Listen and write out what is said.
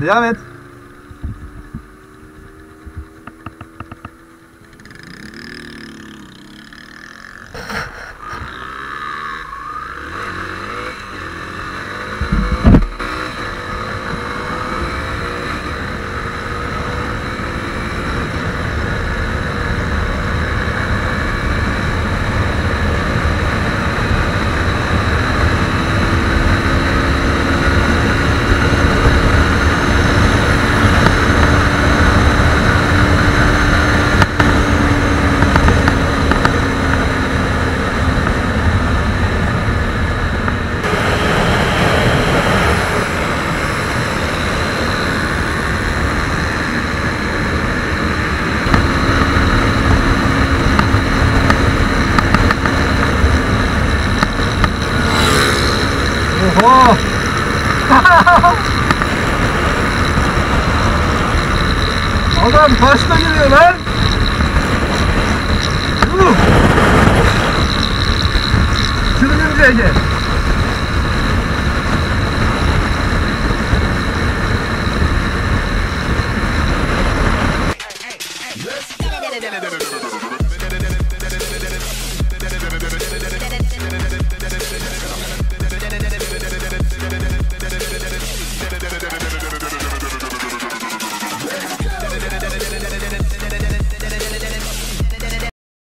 Devam et. Oho! Adam taşla geliyor lan. Yuh! Çılgınca